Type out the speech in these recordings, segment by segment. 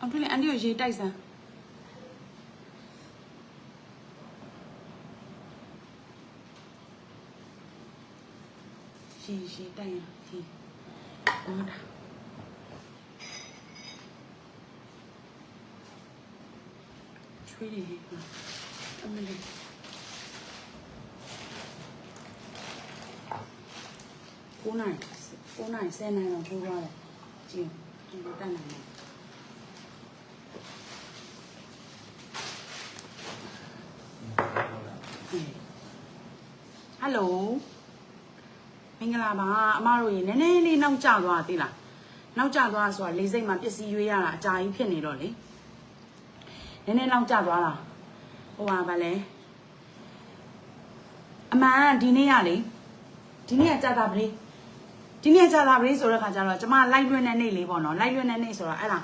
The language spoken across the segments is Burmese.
အောင်တွေ့လေအန်တီကိုရေတိုက်စမ်းရေရေတိုက်ရင်ဒီဟောတာချွေးနေဟဲ့အမလေးကိုနိုင်ကိုနိုင်ဆယ်နိုင်တော့ထိုးသွားတယ်ကြည့်ဒီလိုတက်နိုင်တယ်ဟယ်လို မင်္ဂလာပါအမတို့ရေနည်းနည်းလေးနောက်ကျသွားသေးလားနောက်ကျသွားဆိုတာလေးစိတ်မှာပစ္စည်းရွေးရတာအကြာကြီးဖြစ်နေတော့လေနည်းနည်းနောက်ကျသွားတာဟိုပါဗလဲအမှန်ဒီနေ့ကလေဒီနေ့ကကြာတာပလေးဒီနေ့ကကြာတာပလေးဆိုတဲ့ခါကျတော့ကျမလိုက်လွှင့်တဲ့နေ့လေးပေါ့နော်လိုက်လွှင့်တဲ့နေ့ဆိုတော့အဲ့ဒါ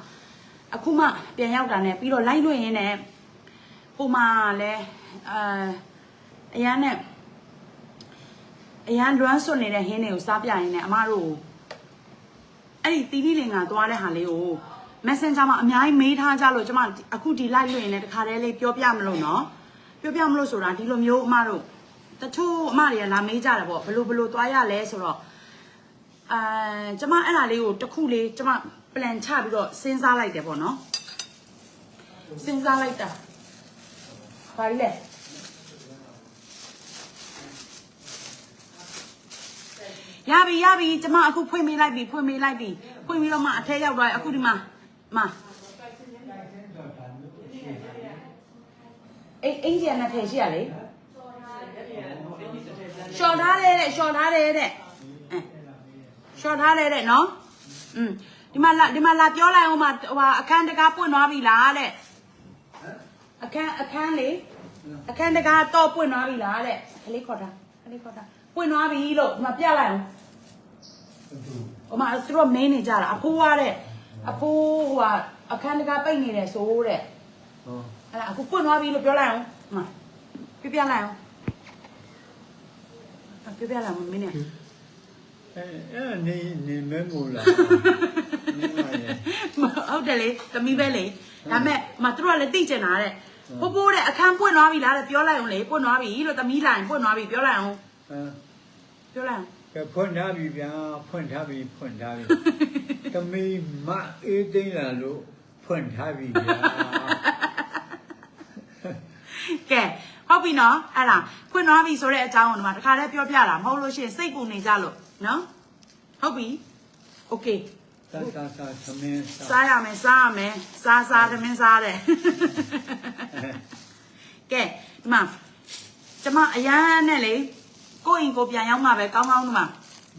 အခုမှပြန်ရောက်တာနဲ့ပြီးတော့လိုက်လွှင့်ရင်းနဲ့ဟိုမှာလဲအာအရန်နဲ့ အရန်လွမ်းစွတ်နေတဲ့ဟင်းတွေကိုစားပြရင်းနဲ့အမတို့ကိုအဲ့ဒီတီးတီးလင်ကသွားတဲ့ဟာလေးကို Messenger မှာအများကြီးမေးထားကြလို့ကျမအခုဒီ live လွှင့်ရင်လည်းတခါတည်းလေးပြောပြမလို့နော်ပြောပြမလို့ဆိုတာဒီလိုမျိုးအမတို့တချို့အမတွေကလာမေးကြတယ်ပေါ့ဘလို့ဘလို့သွားရလဲဆိုတော့အာကျမအဲ့ဒါလေးကိုတစ်ခုလေးကျမ plan ချပြီးတော့စဉ်းစားလိုက်တယ်ပေါ့နော်စဉ်းစားလိုက်တာဘာလဲ ရပြီရပြီကျမအခုဖွင့်ပေးလိုက်ပြီဖွင့်ပေးလိုက်ပြီဖွင့်ပြီးတော့မှအထက်ရောက်သွားပြီအခုဒီမှာမအေးအင်ဂျင်နဲ့ထည့်ရှိရလေရှော့ထားတယ်တဲ့ရှော့ထားတယ်တဲ့အဲရှော့ထားတယ်တဲ့နော်อืมဒီမှာလာဒီမှာလာပြောလိုက်အောင်မဟိုဟာအခန်းတကားပွင့်သွားပြီလားတဲ့အခန်းအခန်းလေအခန်းတကားတော့ပွင့်သွားပြီလားတဲ့ခလေးခေါ်တာခလေးခေါ်တာ ပွင့်သွားပြီလို့ဒီမှာပြလိုက်အောင်ဟိုမှာသူတို့မင်းနေကြတာအဖိုးကတဲ့အဖိုးဟိုဟာအခန်းတကားပိတ်နေတယ်ဆိုတဲ့ဟောအဲ့ဒါအခုပွင့်သွားပြီလို့ပြောလိုက်အောင်ဟမပြပြလိုက်အောင်အပြပြလိုက်အောင်မင်းနဲ့အဲအဲ့နေနေမဲမို့လားနေမရဲ့ဟုတ်တယ်လေသမီးပဲလေဒါမဲ့မသူတို့ကလည်းသိကျင်တာတဲ့ဖိုးဖိုးတဲ့အခန်းပွင့်သွားပြီလားတဲ့ပြောလိုက်အောင်လေပွင့်သွားပြီလို့သမီးလိုက်ပွင့်သွားပြီပြောလိုက်အောင်အဲ ပြောလိုက်အောင် ကဲဖွင့်ထားပြီဗျာဖွင့်ထားပြီဖွင့်ထားပြီသမီးမအေးသိမ့်လာလို့ဖွင့်ထားပြီဗျာ ကဲဟုတ်ပြီနော်အဲ့ဒါဖွင့်သွားပြီဆိုတဲ့အကြောင်းကိုဒီမှာတခါတည်းပြောပြတာမဟုတ်လို့ရှိရင်စိတ်ပူနေကြလို့နော်ဟုတ်ပြီโอเค သာသာသာသမင်းသာ စားရမယ်စားရမယ်စားစားသမင်းစားတယ်ကဲဒီမှာကျမအရန်နဲ့လေ ကိုယ့်အိမ်ကိုပြန်ရောက်မှပဲကောင်းကောင်းဒီမှာ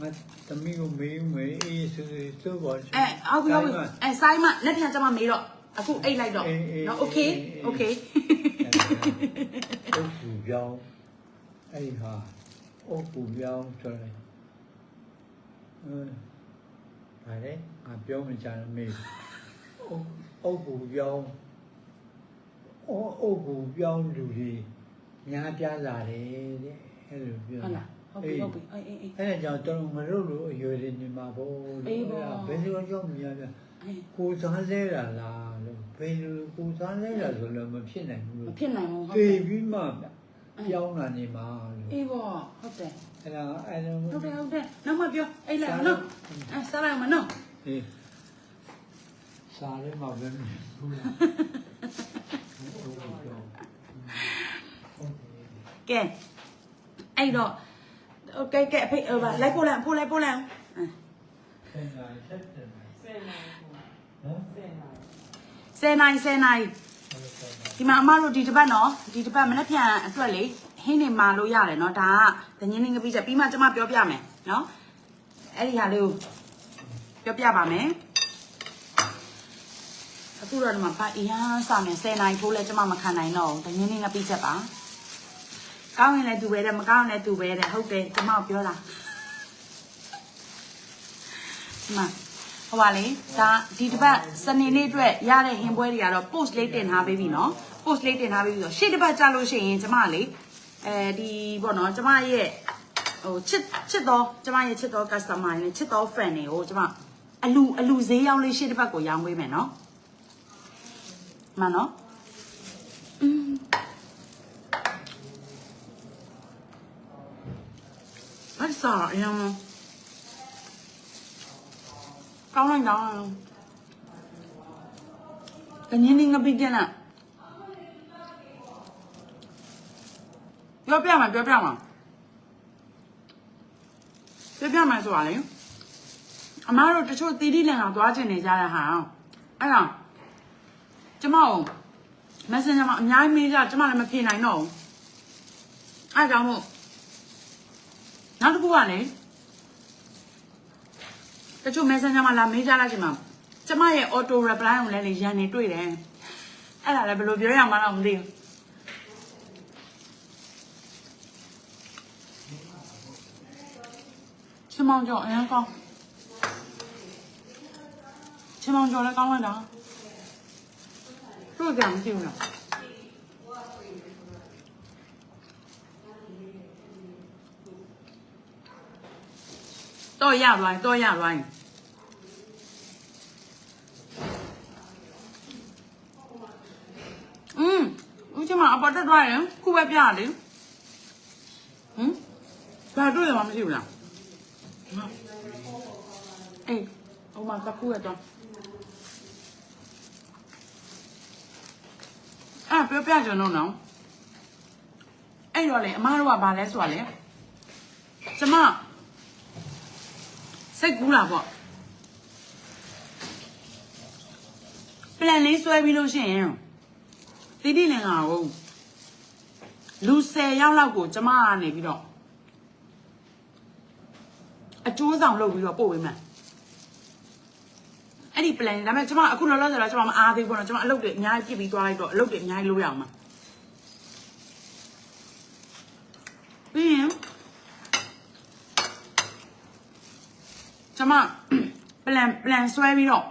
မသမီးကိုမေးမေးအေးဆိုဆိုပါ အဲဟုတ်ပြီဟုတ်ပြီအဲစားမှလက်ထပ်ကျမမေးတော့အခုအိတ်လိုက်တော့နော်โอเคโอเค အုပ်စုပြောင်းအဲ့ဒီဟာအုပ်စုပြောင်းဆိုတယ်အဲဒါလေငါပြောမချင်မေးအုပ်အုပ်စုပြောင်းအုပ်အုပ်စုပြောင်းလူတွေများပြားလာတယ်တဲ့ အဲ့လိုပြောဟုတ်လားဟုတ်ပြီဟုတ်ပြီအေးအေးအေးအဲ့ဒါကြောင့်တော်တော်ငါတို့လိုအရွယ်တွေနေမှာပေါ့အေးပေါ့ဘယ်လိုကြောင့်များပြားအေးကိုယ်စားလဲတာလားလို့ဘယ်လိုကိုယ်စားလဲတာဆိုလည်းမဖြစ်နိုင်ဘူးမလို့ဖြစ်နိုင်ဘူးဟုတ်တေတယ်ပြီးမှပြောင်းလာနေမှာလို့အေးပေါ့ဟုတ်တယ်အဲ့ဒါအဲ့လိုဟုတ်တယ်ဟုတ်တယ်နောက်မှပြောအိတ်လိုက်အောင်နော်အဲစားလိုက်အောင်နော်ဟေးစားရဲမှာပဲမဖြစ်ဘူးလားဟုတ်ကဲ့ကြောင်းကဲ အဲ့တော့ကဲကဲအဖေဟိုပါလိုက်ပို့လိုက်ပို့လိုက်ပို့လိုက်ဆယ်နိုင်ဆယ်နိုင်ဒီမှာအမတို့ဒီတစ်ပတ်နော်ဒီတစ်ပတ်မနေ့ပြန်အတွက်လေဟင်းနေမာလို့ရတယ်နော်ဒါကငင်းနေကပြီးချက်ပြီးမှကျမပြောပြမယ်နော်အဲ့ဒီဟာလေးကိုပြောပြပါမယ်အခုတော့ဒီမှာဗတ်အရန်စမယ်10နိုင်ဖိုးလဲကျမမခံနိုင်တော့ဘူးငင်းနေကပြီးချက်ပါ ကောင်းရင်လည်းသူပဲတဲ့မကောင်းရင်လည်းသူပဲတဲ့ဟုတ်တယ်ကျွန်မပြောတာဒီမှာဟိုပါလေဒါဒီတစ်ပတ်စနေနေ့အတွက်ရတဲ့ဟင်ပွဲတွေကတော့ post လေးတင်ထားပေးပြီနော် post လေးတင်ထားပေးပြီဆိုရှေ့တစ်ပတ်ကြာလို့ရှိရင်ကျွန်မလေအဲဒီပေါ့နော်ကျွန်မရဲ့ဟိုချစ်ချစ်တော့ကျွန်မရဲ့ချစ်တော့ customer တွေနဲ့ချစ်တော့ fan တွေကိုကျွန်မအလူအလူဈေးရောက်လေးရှေ့တစ်ပတ်ကိုရောင်းပေးမယ်နော်မှန်နော်อืม အဲ့စားအရင်ကောင်းလိုက်တော့တနင်းနေငါပြီးကြလားပြောပြမှာပြောပြမှာပြောပြမှာဆိုတာလေအမားတို့တချို့တီတီလန်ကသွားချင်နေကြတဲ့ဟာအဲ့ဒါကျမတို့ messenger မှာအများကြီးမေးကြကျမလည်းမဖြေနိုင်တော့ဘူးအဲ့ဒါကြောင့်မို့ နောက်တစ်ခုကလေတချို့ messenger မှာလာမေးကြလိုက်ချင်မှာကျမရဲ့ auto reply ကိုလည်းလေရန်နေတွေ့တယ်အဲ့ဒါလည်းဘယ်လိုပြောရမှာတော့မသိဘူးချမောင်ကျော်အရင်ကောင်းချမောင်ကျော်လည်းကောင်းလိုက်တာတို့ကြမသိဘူးလား တော့ရသွားရင်တော့ရသွားရင်อืมဦးချမအပေါ်တက်သွားရင်ခုပဲပြလေဟမ်ဘာတွေ့ရမှာမရှိဘူးလားအေးအမကခုရတော့အဲ့ပြောပြကြတော့နော်အဲ့တော့လေအမားတို့ကဘာလဲဆိုတာလေကျမ စိတ်ကူးတာပေါ့ plan လေးဆွဲပြီးလို့ရှိရင်တိတိလင်္ကာကိုလူ10ယောက်လောက်ကိုကျမကနေပြီးတော့အကျိုးဆောင်လုပ်ပြီးတော့ပို့ပေးမယ်အဲ့ဒီ plan ဒါပေမဲ့ကျမအခုလောလောဆယ်တော့ကျမမအားသေးဘူးပေါ့နော်ကျမအလုပ်တွေအများကြီးပြစ်ပြီးသွားလိုက်တော့အလုပ်တွေအများကြီးလုပ်ရအောင်မှာပြီးရင်ကျမ plan plan ဆွဲပြီးတော့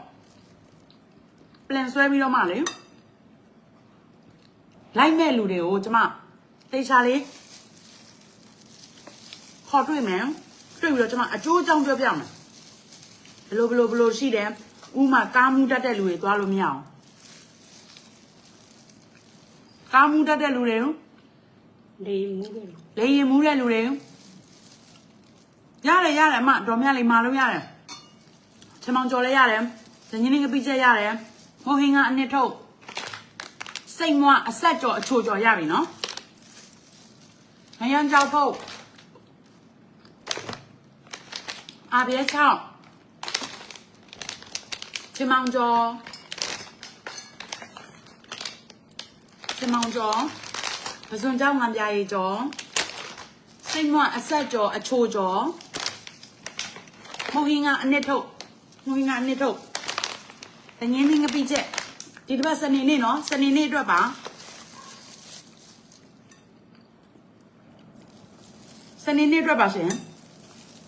plan ဆွဲပြီးတော့မှလေလိုက်မဲ့လူတွေကိုကျမတေချာလေးခေါ်တွေ့မယ်တွေ့ပြီးတော့ကျမအကျိုးအကြောင်းပြောပြမယ်ဘလို့ဘလို့ဘလို့ရှိတယ်ဥမာကားမှုတတ်တဲ့လူတွေသွားလို့မရအောင်ကားမှုတတ်တဲ့လူတွေလေမူးတယ်လေရင်မူးတဲ့လူတွေရတယ်ရတယ်အမတော်မြလေးမာလို့ရတယ် ချမောင်ကျော်လည်းရတယ်ဇညင်းလေးကပိချက်ရတယ်ဟိုဟင်းကအနှစ်ထုတ်စိတ်မွားအဆက်ကျော်အချိုကျော်ရပြီနော်မယံကြောက်ဖို့အပြဲချောင်းချမောင်ကျော်ချမောင်ကျော်ပဇွန်ကြောင့်ငံပြာရီကျော်စိတ်မွားအဆက်ကျော်အချိုကျော်မဟင်းကအနှစ်ထုတ် ဟိုဟင်းကအနှစ်ထုတ်တငင်းနေငပိချက်ဒီတစ်ပတ်စနေနေ့နော်စနေနေ့အတွက်ပါစနေနေ့အတွက်ပါရှင်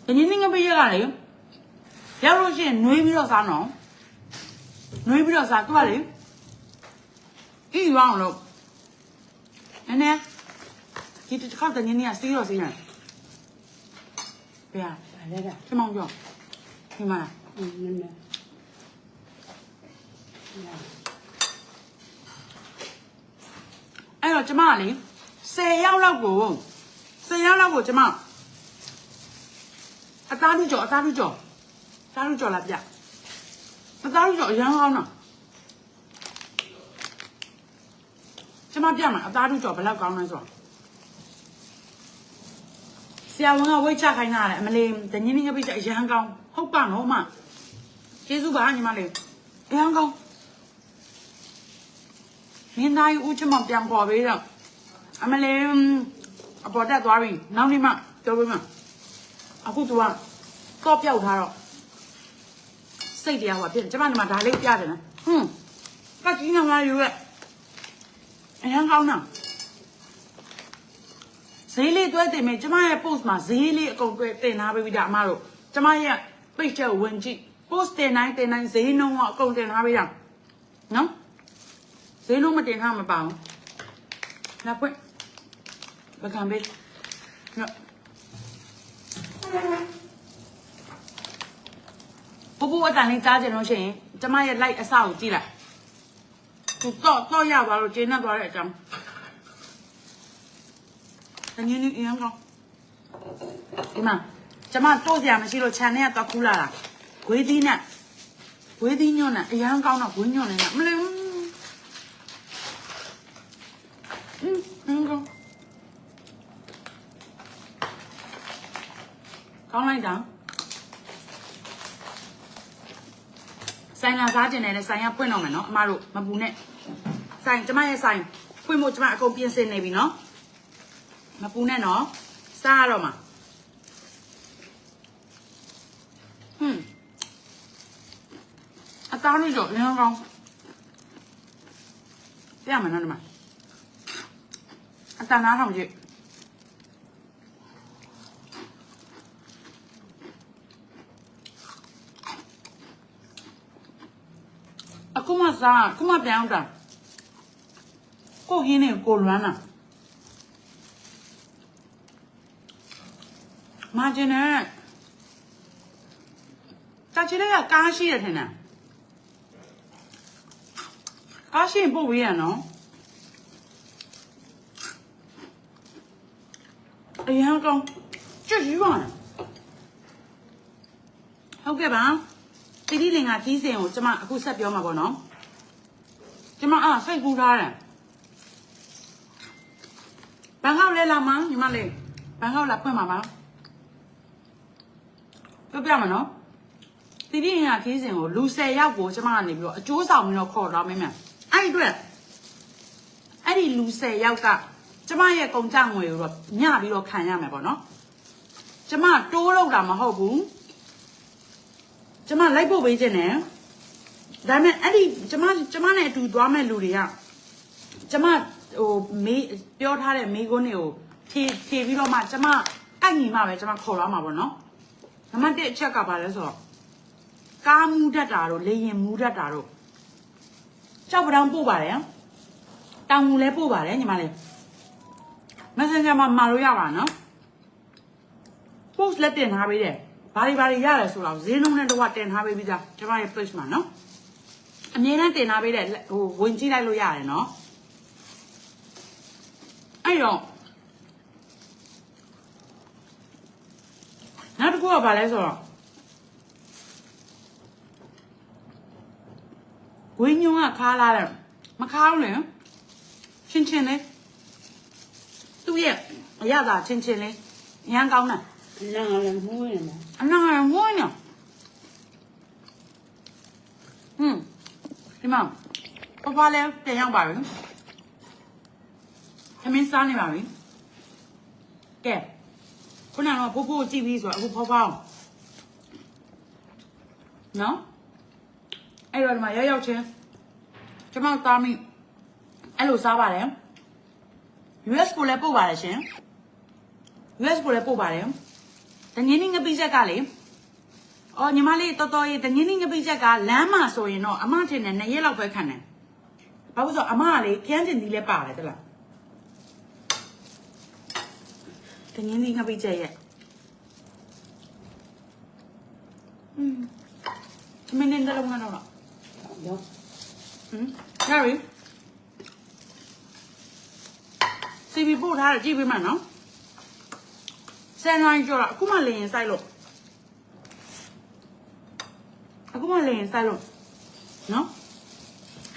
တငင်းနေငပိရက်ကလေရောက်လို့ရှိရင်နှွေးပြီးတော့စားနော်နှွေးပြီးတော့စားသူကလေဤရောင်းလို့နည်းနည်းဒီတစ်ခါတငင်းနေကစီးတော့စီးရပြရဗာလဲတာချမောင်ကြောဒီမှာ อืมနည်းနည်းအဲ့တော့ကျမကလေ10ယောက်လောက်ကို10ယောက်လောက်ကိုကျမအသားလူကြော်အသားလူကြော်အသားလူကြော်လာပြအသားလူကြော်အရန်ကောင်းတော့ကျမပြမှာအသားလူကြော်ဘယ်လောက်ကောင်းလဲဆိုတော့ဆရာဝန်ကဝိတ်ချခိုင်းတာလေအမလေးတညင်းနေငပိချအရန်ကောင်းဟုတ်ပါနော်မ ကျေးဇူးပါညီမလေးအရန်ကောင်းမင်းသားကြီးဦးချမပြန်ပေါ်ပေးတော့အမလေးအပေါ်တက်သွားပြီနောက်နေ့မှပြောပေးမှာအခု तू ကတော့ပြောက်ထားတော့စိတ်တရားဟိုဖြစ်တယ်ကျမဒီမှာဒါလေးပြတယ်နော်ဟွန်းကကြီးနေမှာယူရဲ့အရန်ကောင်းတာဈေးလေးတွဲတင်မယ်ကျမရဲ့ post မှာဈေးလေးအကုန်တွဲတင်ထားပေးပြီဒါအမတို့ကျမရဲ့ page ကိုဝင်ကြည့် post တင်တိုင်းတင်တိုင်းဈေးနှုန်းကအကုန်တင်ထားပေးတာနော်ဈေးလုံးမတင်ထားမပါဘူး။လာဖွင့်။ပကံပေး။နော်။ပူပူအတန်လေးကြားကြလို့ရှိရင်ကျမရဲ့ light အစကိုကြည့်လိုက်သူတော့တော့ရပါလို့ကျင်းနေသွားတဲ့အကြောင်းတကယ်ကြီးအရင်ကောဒီမှာကျမတော့စရာမရှိလို့ခြံထဲကတော့ခူးလာတာ ဂွေးသီးနဲ့ဂွေးသီးညွန့်နဲ့အရင်ကောင်းတော့ဂွေးညွန့်နဲ့မလဲอืมအင်းကောကောင်းလိုက်တာဆိုင်လာစားကျင်တယ်ဆိုင်ကပွင့်တော့မယ်နော်အမတို့မပူနဲ့ဆိုင်ကျမရဲ့ဆိုင်ပွင့်ဖို့ကျမအကုန်ပြင်ဆင်နေပြီနော်မပူနဲ့နော်စားရတော့မှာဟွန်း အသားလေးတော့လင်းကောင်းပြမယ်နော်ဒီမှာအတန်းနားထောင်ကြည့်အခုမှစားအခုမှပြန်အောင်တာကိုဟင်းနေကိုလွမ်းတာမာဂျင်နဲ့တာချီလေးကကားရှိရထင်တယ် ကားရှိရင်ပို့ဝေးရနော်အရင်ကောင်ကြည့်ရပါလားဟုတ်ကဲ့ပါတိတိလင်္ကာကြီးစင်ကိုကျမအခုဆက်ပြောမှာပေါ့နော်ကျမအားစိတ်ကူးထားတယ်ဘန်ကောက်လဲလာမညီမလေးဘန်ကောက်လာဖွင့်မှာပါပြောပြမှာနော်တိတိလင်္ကာကြီးစင်ကိုလူ10ယောက်ကိုကျမကနေပြီးတော့အကျိုးဆောင်ပြီးတော့ခေါ်တော့မင်းမြန် အဲ့ဒီအတွက်အဲ့ဒီလူ10ယောက်ကကျမရဲ့ကုန်ကြငွေကိုတော့ညပြီးတော့ခံရမယ်ပေါ့နော်ကျမတိုးတော့တာမဟုတ်ဘူးကျမလိုက်ဖို့ပေးခြင်းနဲ့ဒါပေမဲ့အဲ့ဒီကျမကျမနဲ့အတူသွားမဲ့လူတွေကကျမဟိုမေးပြောထားတဲ့မေးခွန်းတွေကိုဖြေဖြေပြီးတော့မှကျမကိုက်ညီမှပဲကျမခေါ်လာမှာပေါ့နော်နံပါတ်1အချက်ကပါလဲဆိုတော့ကားမူးတတ်တာတို့လေရင်မူးတတ်တာတို့ ကြောက်ပတောင်ပို့ပါတယ်တောင်မူလည်းပို့ပါတယ်ညီမလေး Messenger မှာမှာလို့ရပါနော် post လက်တင်ထားပေးတယ်ဘာတွေဘာတွေရတယ်ဆိုတော့ဈေးနှုန်းနဲ့တော့တင်ထားပေးပြီးသားကျမရဲ့ page မှာနော်အမြဲတမ်းတင်ထားပေးတယ်ဟိုဝင်ကြည့်လိုက်လို့ရတယ်နော်အဲ့တော့နောက်တစ်ခုကဘာလဲဆိုတော့ ဝင်းညုံကခါလာတယ်မခါဘူးလေချင်းချင်းလေးသူ့ရဲ့အရသာချင်းချင်းလေးအရန်ကောင်းတယ်လမ်းလည်းမွေးနေမှာအနာရငွေးနော်ဟွန်းဒီမှာပပလည်းပြန်ရောက်ပါပြီသမင်းစားနေပါပြီကဲခုနကတော့ဖိုးဖိုးကြည့်ပြီးဆိုတော့အခုဖောက်ဖောက်နော် အဲ့တော့ဒီမှာရောက်ရောက်ချင်းကျမတို့သားမိအဲ့လိုစားပါတယ် US ကိုလည်းပို့ပါတယ်ရှင် US ကိုလည်းပို့ပါတယ်တငင်းင်းငပိချက်ကလေအော်ညီမလေးတော်တော်ရေးတငင်းင်းငပိချက်ကလမ်းမှာဆိုရင်တော့အမထင်တယ်နှစ်ရက်လောက်ပဲခံတယ်ဘာလို့ဆိုအမကလေကျန်းကျင်သီးလဲပါတယ်တလားတငင်းင်းငပိချက်ရဲ့อืมမင်းနဲ့တလုံးကတော့ ရောဟမ်ရပြီစီဗီပို့ထားတယ်ကြည့်ပေးမှနော်ဆန်နိုင်ကြော်တာအခုမှလေရင်စိုက်လို့အခုမှလေရင်စိုက်လို့နော်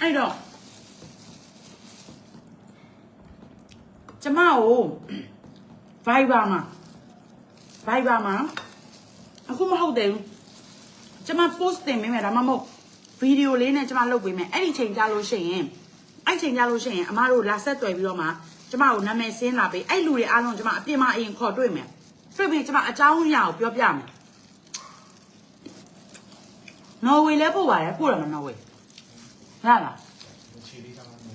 အဲ့တော့ကျမကို Viber မှာ Viber မှာအခုမဟုတ်သေးဘူးကျမ post တင်ပေးမယ်ဒါမှမဟုတ် ဗီဒီယိုလေးနဲ့ကျမလုပ်ပေးမယ်အဲ့ဒီချိန်ကြလို့ရှိရင်အဲ့ချိန်ကြလို့ရှိရင်အမတို့လာဆက်တွေ့ပြီးတော့မှကျမကိုနာမည်စင်းလာပေးအဲ့လူတွေအားလုံးကျမအပြင်မှာအရင်ခေါ်တွေ့မယ်တွေ့ပြီးကျမအကြောင်းအရာကိုပြောပြမယ်နော်ဝေလဲပို့ပါတယ်ပို့ရမှာနော်ဝေရလားခြေလေးကြောင်းနေ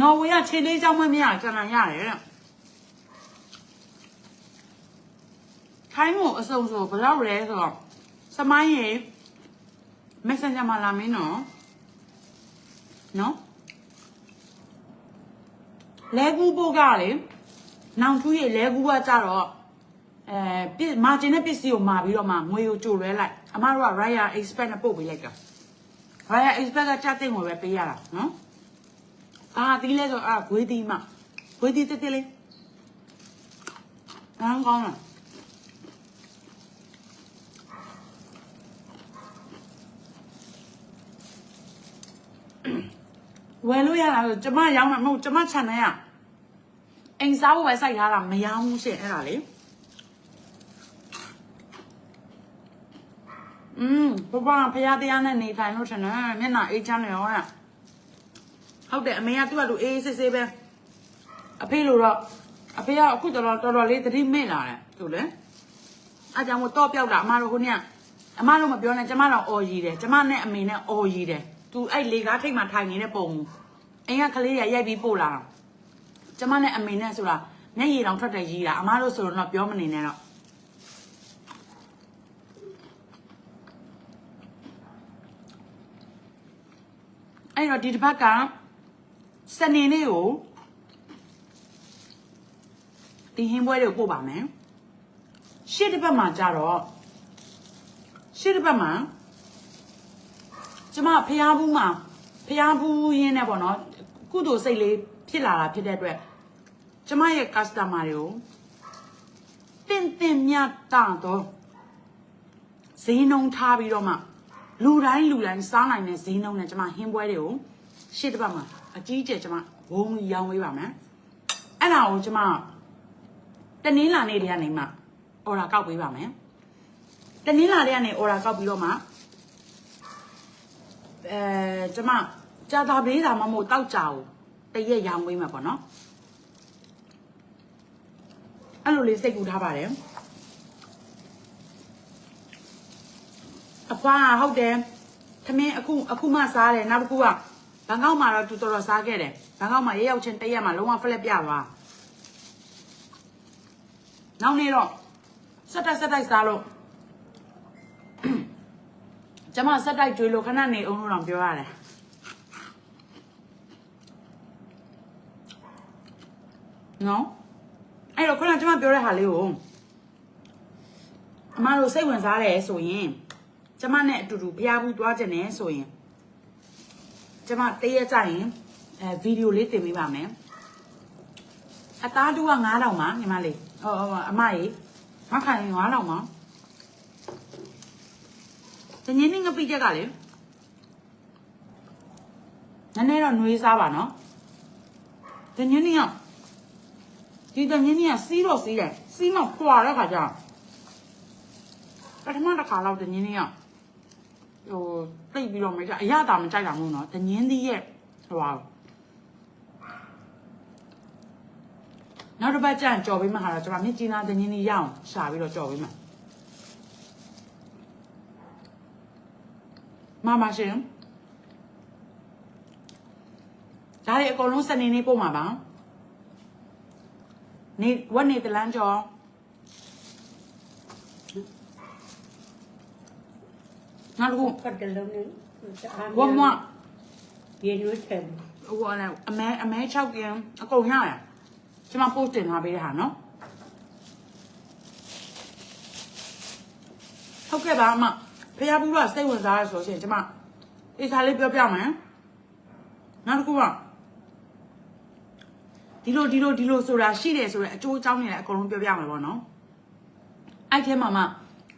နော်ဝေကခြေလေးကြောင်းမမရကျန်တာရတယ်တဲ့ခိုင်းမို့အစုံဆိုဘယ်လောက်လဲဆိုတော့စမိုင်းရေ messenger မှာလာမင်းနော်နော်လဲကူးပို့ကလေနောင်ထူးရေလဲကူးကကြတော့အဲပြစ်မာဂျင်နဲ့ပစ္စည်းကိုမာပြီးတော့မှငွေကိုကြိုလွဲလိုက်အမတို့က Raya Expert နဲ့ပို့ပေးလိုက်တာ Raya Expert ကကြတဲ့ငွေပဲပေးရတာနော်ဘာသီးလဲဆိုအာဂွေးသီးမဂွေးသီးတက်တက်လေးအားကောင်းလား ဝယ်လို့ရတာဆိုကျမရောင်းမှာမဟုတ်ကျမ channel ကအိမ်စားဖို့ပဲစိုက်ထားတာမရောင်းဘူးရှင်အဲ့ဒါလေอืมဘဘဖရားတရားနဲ့နေထိုင်လို့ထင်တယ်မျက်နှာအေးချမ်းနေရောတဲ့ဟုတ်တယ်အမေကသူ့ကသူအေးအေးဆေးဆေးပဲအဖေလိုတော့အဖေကအခုတော်တော်တော်တော်လေးသတိမဲ့လာတယ်သူလေအားကြောင့်မို့တော့ပြောက်တာအမတို့ခုနေ့ကအမတို့မပြောနဲ့ကျမတော့အော်ရီတယ်ကျမနဲ့အမေနဲ့အော်ရီတယ် သူအဲ့လေကားထိတ်မှထိုင်နေတဲ့ပုံကိုအိမ်ကကလေးရရိုက်ပြီးပို့လာတာကျမနဲ့အမေနဲ့ဆိုတာမျက်ရည်တောင်ထွက်တယ်ရီးတာအမတို့ဆိုတော့ပြောမနေနဲ့တော့အဲ့တော့ဒီတစ်ပတ်ကစနေနေ့ကိုဒီဟင်းပွဲတွေကိုပို့ပါမယ်ရှေ့တစ်ပတ်မှာကြတော့ရှေ့တစ်ပတ်မှာ ကျမဖျားဘူးမှာဖျားဘူးရင်းနဲ့ပေါ့နော်ကုသိုလ်စိတ်လေးဖြစ်လာတာဖြစ်တဲ့အတွက်ကျမရဲ့ customer တွေကိုတင့်တင့်မြတ်တာတော့ဈေးနှုန်းထားပြီးတော့မှလူတိုင်းလူတိုင်းစားနိုင်တဲ့ဈေးနှုန်းနဲ့ကျွန်မဟင်းပွဲတွေကိုရှေ့တစ်ပတ်မှာအကြီးကျယ်ကျွန်မဘုံရောင်းပေးပါမယ်အဲ့ဒါကိုကျွန်မတနင်္လာနေ့တည်းကနေမှအော်ဒါကောက်ပေးပါမယ်တနင်္လာနေ့ကနေအော်ဒါကောက်ပြီးတော့မှ အဲကျွန်မကြာတာပေးတာမှမဟုတ်တောက်ကြအောင်တရက်ရောင်းပေးမှာပေါ့နော်အဲ့လိုလေးစိတ်ကူထားပါတယ်အဖွားဟုတ်တယ်သမင်းအခုအခုမှစားတယ်နောက်တစ်ခုကဘန်ကောက်မှာတော့သူတော်တော်စားခဲ့တယ်ဘန်ကောက်မှာရေရောက်ချင်းတစ်ရက်မှာလုံးဝဖလက်ပြသွားနောက်နေ့တော့စက်တိုက်စက်တိုက်စားလို့ ကျမစက်တိုက်ကျွေးလို့ခဏနေအောင်လို့တော့ပြောရတယ်နော်အဲ့တော့ခုနကကျမပြောတဲ့ဟာလေးကိုအမတို့စိတ်ဝင်စားတယ်ဆိုရင်ကျမနဲ့အတူတူဖျားဘူးသွားကြတယ်ဆိုရင်ကျမတရက်ကြရင်အဲဗီဒီယိုလေးတင်ပေးပါမယ်အသားတူက9000ပါညီမလေးဟောဟောအမကြီးမခိုင်9000ပါ တငင်းနေငပိချက်ကလေနည်းနည်းတော့နှွေးစားပါနော်တငင်းနေကဒီတငင်းနေကစီးတော့စီးတယ်စီးမှခွာတဲ့ခါကျတော့ပထမတစ်ခါတော့တငင်းနေကဟိုတိတ်ပြီးတော့မကြအရသာမကြိုက်တာမဟုတ်နော်တငင်းသီးရဲ့ဟိုဟာနောက်တစ်ပတ်ကျရင်ကြော်ပေးမှဟာတော့ကျွန်တော်မြင့်ကြီးနာတငင်းသီးရအောင်ရှာပြီးတော့ကြော်ပေးမှာ မမရှင်ဒါရီအကုန်လုံးစနေနေ့ပို့မှာပါနေဝက်နေတလန်းကြော်နောက်တစ်ခုကတ်တလုံးနဲ့အားဝမရေရွေးတယ်ဟိုအဲ့အမဲအမဲ6ကျင်းအကုန်ရရကျွန်မ post တင်ထားပေးတဲ့ဟာနော်ဟုတ်ကဲ့ပါအမ ဖះဘူးကစိတ်ဝင်စားရဆိုရှင်ကျွန်မအေးစားလေးပြောပြမယ်နောက်တစ်ခုကဒီလိုဒီလိုဒီလိုဆိုတာရှိတယ်ဆိုတော့အကျိုးအကြောင်းတွေလည်းအကုန်လုံးပြောပြမယ်ပေါ့နော်အဲ့ထဲမှာမှ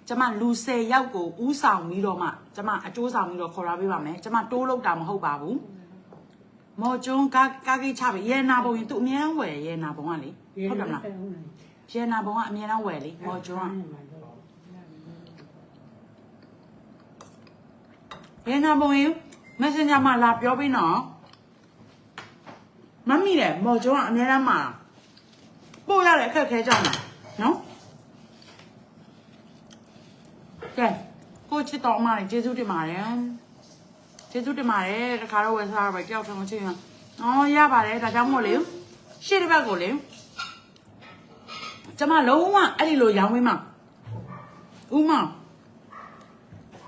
ကျမလူ10ယောက်ကိုဥဆောင်ပြီးတော့မှကျမအကျိုးဆောင်ပြီးတော့ခေါ်လာပေးပါမယ်ကျမတိုးလောက်တာမဟုတ်ပါဘူးမော်ကျွန်းကားကားကြီးချပြီရဲနာဘုံရင်သူအများဝယ်ရဲနာဘုံကလေဟုတ်တယ်မလားရဲနာဘုံကအများအားဝယ်လေမော်ကျွန်းက ရဲနာဘုံရင် messenger မှာလာပြောပေးနော်မမီတယ်မော်ကျွန်းကအများအားမှာပို့ရတဲ့အခက်ခဲကြောင့်နော်ကဲကိုချစ်တော်အမလေးကျေးဇူးတင်ပါတယ်ကျေးဇူးတင်ပါတယ်တခါတော့ဝယ်စားရပါကြောက်ထုံချင်း။အော်ရပါတယ်ဒါကြောင့်မို့လေရှေ့တစ်ဘက်ကိုလေကျမလုံးဝအဲ့ဒီလိုရောင်းဝင်းမှာဥမ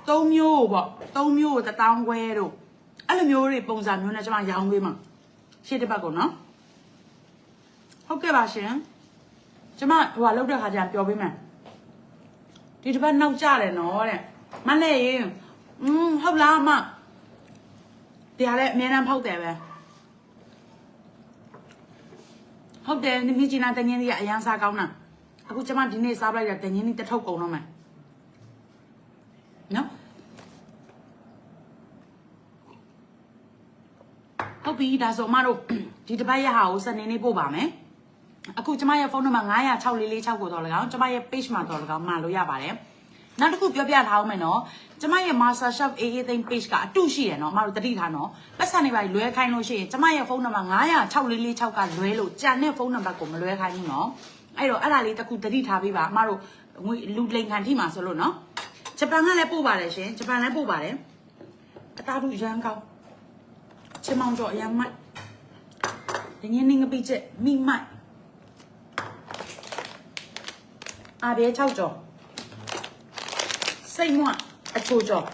သုံးမျိုးပေါ့သုံးမျိုးတတောင်းခွဲတို့အဲ့လိုမျိုးတွေပုံစံမျိုးနဲ့ကျမရောင်းဝင်းမှာရှေ့တစ်ဘက်ကိုနော်ဟုတ်ကဲ့ပါရှင်ကျမဟိုကလောက်တဲ့ခါကျရင်ပြောပေးမယ်ဒီတစ်ပတ်နောက်ကြတယ်နော်တဲ့မလဲရင်อืมဟုတ်လားအမတရားလည်းအများအားဖောက်တယ်ပဲဟုတ်တယ်နမီချီနာတငင်းလေးကအရန်စားကောင်းတာအခုကျမဒီနေ့စားပလိုက်တာတငင်းလေးတစ်ထုပ်ကုန်တော့မယ် နော်ဟုတ်ပြီဒါဆိုအမတို့ဒီတစ်ပတ်ရဟာကိုစနေနေ့ပို့ပါမယ်အခုကျမရဲ့ဖုန်းနံပါတ်9006446ကိုတော့လကောင်ကျမရဲ့ page မှာတော့လကောင်မှာလို့ရပါတယ်နောက်တစ်ခုပြောပြထားအောင်မယ်နော်ကျမရဲ့ Master Chef AA သိန်း page ကအတူရှိရယ်နော်အမတို့တတိထားနော်ပတ်စံနေပါလွဲခိုင်းလို့ရှိရင်ကျမရဲ့ဖုန်းနံပါတ်9006446ကလွဲလို့ကြံတဲ့ဖုန်းနံပါတ်ကိုမလွဲခိုင်းဘူးနော်အဲ့တော့အဲ့ဒါလေးတစ်ခုတတိထားပေးပါအမတို့ငွေလူလိန်ခံထိမှာဆိုလို့နော် ဂျပန်ကလည်းပို့ပါတယ်ရှင်ဂျပန်လည်းပို့ပါတယ်အသားတို့ရမ်းကောင်းချင်မောင်ကျော်အရမ်းမိုက်ဒင်းင်းငပိချက်မိမိုက်အာဘဲ6ကျော်စိတ်မွအချိုကျော်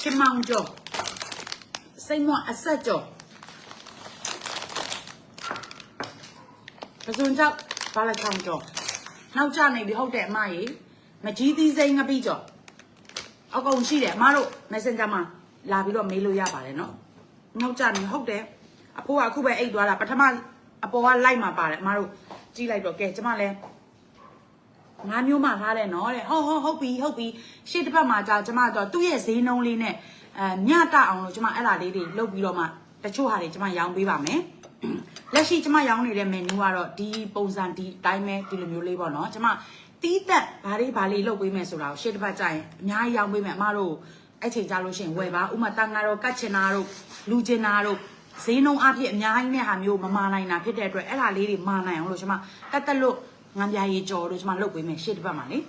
ချင်မောင်ကျော်စိတ်မွအဆက်ကျော်ပစုံကြောက်ဘာလဲချောင်းကျော်နောက်ကျနေပြီဟုတ်တယ်အမကြီး မကြီးသီးစိမ့်ငပိကျော်အကုန်ရှိတယ်အမတို့ Messenger မှာလာပြီးတော့မေးလို့ရပါတယ်နော်နောက်ကျနေဟုတ်တယ်အဖိုးကအခုပဲအိတ်သွားတာပထမအပေါ်ကလိုက်မှာပါတယ်အမတို့ကြည့်လိုက်တော့ကဲကျမလည်းငါမျိုးမှထားတယ်နော်တဲ့ဟုတ်ဟုတ်ဟုတ်ပြီဟုတ်ပြီရှေ့တစ်ပတ်မှာကြာကျမတော့သူ့ရဲ့ဈေးနှုန်းလေးနဲ့အဲညတအောင်လို့ကျမအဲ့လာလေးတွေလုပ်ပြီးတော့မှတချို့ဟာတွေကျမရောင်းပေးပါမယ်လက်ရှိကျမရောင်းနေတဲ့ menu ကတော့ဒီပုံစံဒီတိုင်းပဲဒီလိုမျိုးလေးပေါ့နော်ကျမ တီးသက်ဘာလေးဘာလေးလုပ်ပေးမယ်ဆိုတာကိုရှေ့တစ်ပတ်ကြာရင်အများကြီးရောင်းပေးမယ်အမတို့အဲ့ချိန်ကြာလို့ရှိရင်ဝယ်ပါဥမာတန်ငါတော့ကတ်ချင်တာတို့လူချင်တာတို့ဈေးနှုန်းအဖြစ်အများကြီးနဲ့ဟာမျိုးမမာနိုင်တာဖြစ်တဲ့အတွက်အဲ့လာလေးတွေမာနိုင်အောင်လို့ကျမတက်တက်လို့ငံပြားရီကြော်တို့ကျမလုပ်ပေးမယ်ရှေ့တစ်ပတ်မှာလေ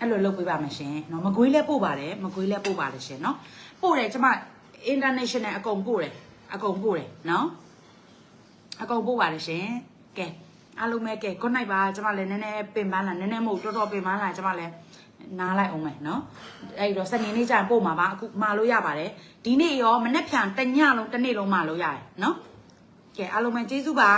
အဲ့လိုလုပ်ပေးပါမယ်ရှင်เนาะမကွေးလဲပို့ပါတယ်မကွေးလဲပို့ပါတယ်ရှင်เนาะပို့တယ်ကျမ international အကုန်ပို့တယ်အကုန်ပို့တယ်เนาะအကုန်ပို့ပါတယ်ရှင်ကဲ အားလုံးပဲကဲ good night ပါကျွန်မလည်းနည်းနည်းပင်ပန်းလာနည်းနည်းမဟုတ်တော်တော်ပင်ပန်းလာကျွန်မလည်းနားလိုက်အောင်မယ်နော်အဲ့တော့စနေနေ့ကျရင်ပို့မှာပါအခုမာလို့ရပါတယ်ဒီနေ့ရောမနေ့ဖြန်တညလုံးတစ်နေ့လုံးမာလို့ရတယ်နော်ကဲအားလုံးပဲကျေးဇူးပါ